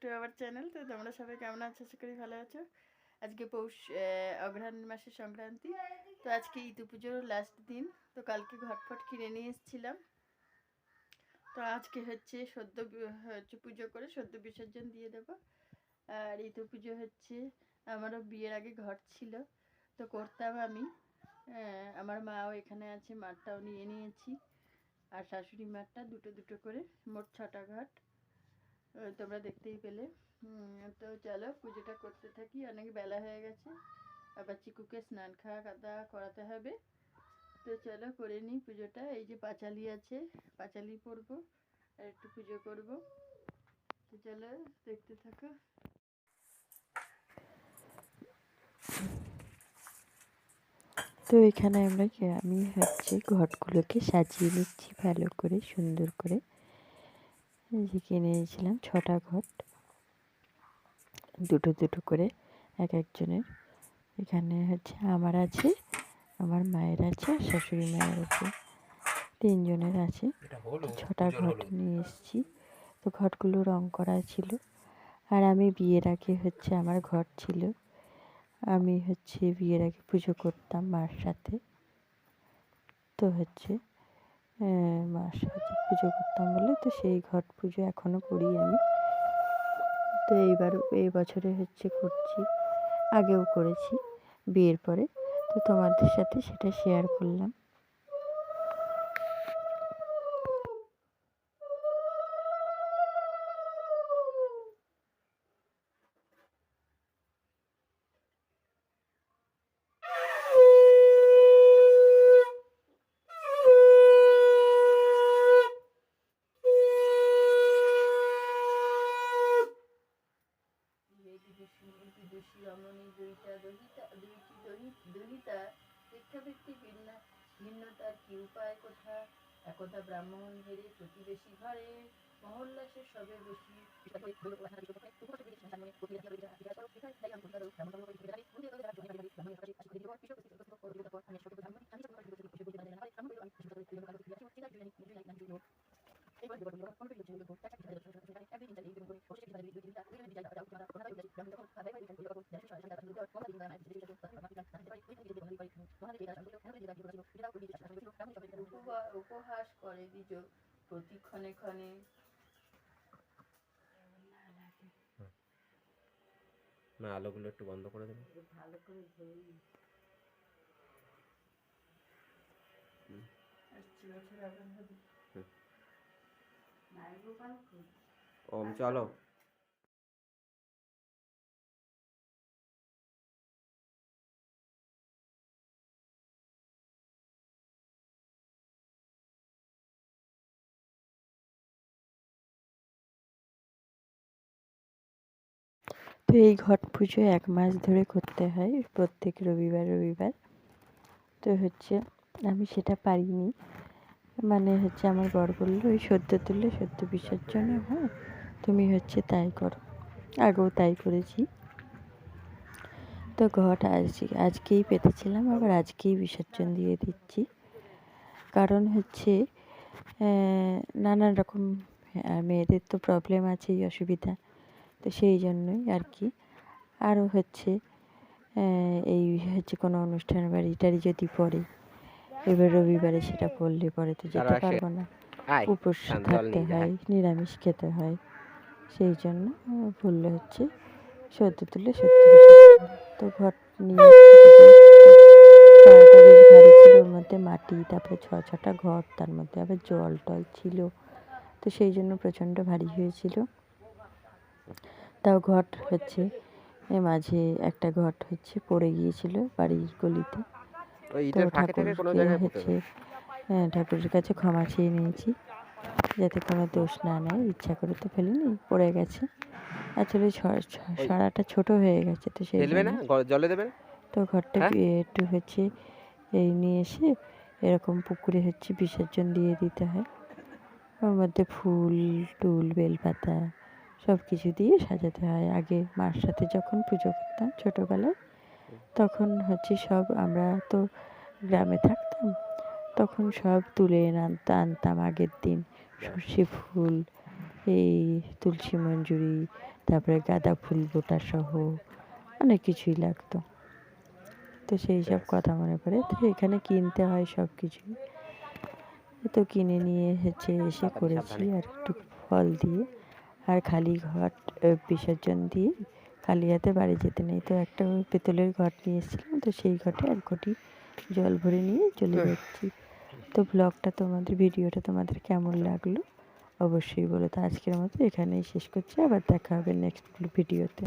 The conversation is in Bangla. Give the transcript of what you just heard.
চ্যানেল তো তোমরা সবাই কেমন আছো? আশা করি ভালো আছো। আজকে পৌষ অঘ্রাণ মাসের সংক্রান্তি। তো আজকে ইতু পুজোর লাস্ট দিন। তো কালকে ঘটফট কিনে নিয়ে এসেছিলাম। তো আজকে হচ্ছে সদ্য হচ্ছে পুজো করে সদ্য বিসর্জন দিয়ে দেব। আর ইতু পুজো হচ্ছে আমারও বিয়ের আগে ঘট ছিল। তো করতাম আমি। আমার মাও এখানে আছে, মারটাও নিয়ে নিয়েছি। আর শাশুড়ি মারটা দুটো দুটো করে, মোট ছটা ঘাট। তোমরা দেখতেই পেলে। তো চলো পুজোটা করতে থাকি, অনেক বেলা হয়ে গেছে। আবার চিকুকে স্নান খাওয়া কাদা করাতে হবে। তো চলো করে নিই পুজোটা। এই যে পাঁচালি আছে, পাঁচালি পরবো, আর একটু পুজো করব। তো চলো দেখতে থাকো। তো এখানে আমরা আমি হচ্ছে ঘটগুলোকে সাজিয়ে নিচ্ছি ভালো করে, সুন্দর করে। যে কিনে এনেছিলাম ছটা ঘট। দুটো দুটো করে এক একজনের। এখানে হচ্ছে আমার আছে আমার মায়ের আছে শাশুড়ি মায়ের আছে তিনজনের আছে। ছটা ঘট নিয়ে এসেছি। তো ঘটগুলো রং করা ছিল। আর আমি বিয়ের আগে হচ্ছে আমার ঘট ছিল। আমি হচ্ছে বিয়ের আগে পুজো করতাম মার সাথে। তো হচ্ছে মার সাথে পুজো করতাম বলে তো সেই ঘট পুজো এখনও করি আমি। তো এইবার এই বছরে হচ্ছে করছি, আগেও করেছি বিয়ের পরে। তো তোমাদের সাথে সেটা শেয়ার করলাম। বিদুষী বিদুষী রমণী দুইটা দহিতা দহি, দহিতা, ভিক্ষাবৃত্তি ভিন্ন, ভিন্নতার কি উপায় কোথা? একদা ব্রাহ্মণ হেরে প্রতিবেশী ঘরে মহল্লাসে সবে উপবা- উপহাস করে দ্বিজ প্রতি ক্ষণে ক্ষণে। না আলোগুলো একটু বন্ধ করে দেবে ভালো করে ধরি আসছে বছর আগুন হবে হুম। নাই গোপাল ওম চলো। তো এই ঘট পুজো এক মাস ধরে করতে হয়, প্রত্যেক রবিবার রবিবার। তো হচ্ছে আমি সেটা পারিনি। মানে হচ্ছে আমার বর বলল, ওই সদ্য তুললে সদ্য বিসর্জনে হয়, তুমি হচ্ছে তাই করো। আগেও তাই করেছি। তো ঘট আজ, আজকেই পেতেছিলাম, আবার আজকেই বিসর্জন দিয়ে দিচ্ছি। কারণ হচ্ছে নানান রকম মেয়েদের তো প্রবলেম আছেই, অসুবিধা। তো সেই জন্যই আর কি। আরও হচ্ছে এই হচ্ছে কোনো অনুষ্ঠান বাড়ি টাড়ি যদি পড়ে এবার রবিবারে সেটা পড়লে পরে তো যেতে পারব না। উপোস থাকতে হয় নিরামিষ খেতে হয় সেই জন্য বলল হচ্ছে। সদ্য তুলে সত্য। তো ঘট নিয়ে বেশ ভারী ছিল ওর মধ্যে মাটি তারপরে ছ ছটা ঘর তার মধ্যে আবার জল টল ছিল। তো সেই জন্য প্রচণ্ড ভারী হয়েছিল। তাও ঘট হচ্ছে। এ মাঝে একটা ঘট হচ্ছে পড়ে গিয়েছিল বাড়ির গলিতে। তো ঠাকুরকে হচ্ছে হ্যাঁ ঠাকুরের কাছে ক্ষমা চেয়ে নিয়েছি যাতে কোনো দোষ না নেয় ইচ্ছা করে তো ফেলিনি পড়ে গেছে। আসলে সরাটা ছোট হয়ে গেছে তো সেই জলে তো ঘরটা হ্যাঁ? একটু হচ্ছে এই নিয়ে এসে এরকম পুকুরে হচ্ছে বিসর্জন দিয়ে দিতে হয়। ওর মধ্যে ফুল টুল বেলপাতা সব কিছু দিয়ে সাজাতে হয়। আগে মার সাথে যখন পুজো করতাম ছোটোবেলায় তখন হচ্ছে সব আমরা তো গ্রামে থাকতাম তখন সব তুলে এনে আনতা- আনতাম আগের দিন। সর্ষে ফুল এই তুলসী মঞ্জুরি তারপরে গাঁদা ফুল বোটা সহ অনেক কিছুই লাগতো। তো সেই সব কথা মনে পড়ে। তো এখানে কিনতে হয় সব কিছুই তো কিনে নিয়ে হচ্ছে এসে করেছি আর একটু ফল দিয়ে। আর খালি ঘট বিসর্জন দিয়ে খালি হাতে বাড়ি যেতে নেই। তো একটা পেতলের ঘট নিয়ে এসেছিলাম। তো সেই ঘটে এক ঘটি জল ভরে নিয়ে চলে যাচ্ছি। তো ব্লগটা তোমাদের ভিডিওটা তোমাদের কেমন লাগল অবশ্যই বলো। তো আজকের মতো এখানেই শেষ করছি। আবার দেখা হবে নেক্সট ভিডিওতে।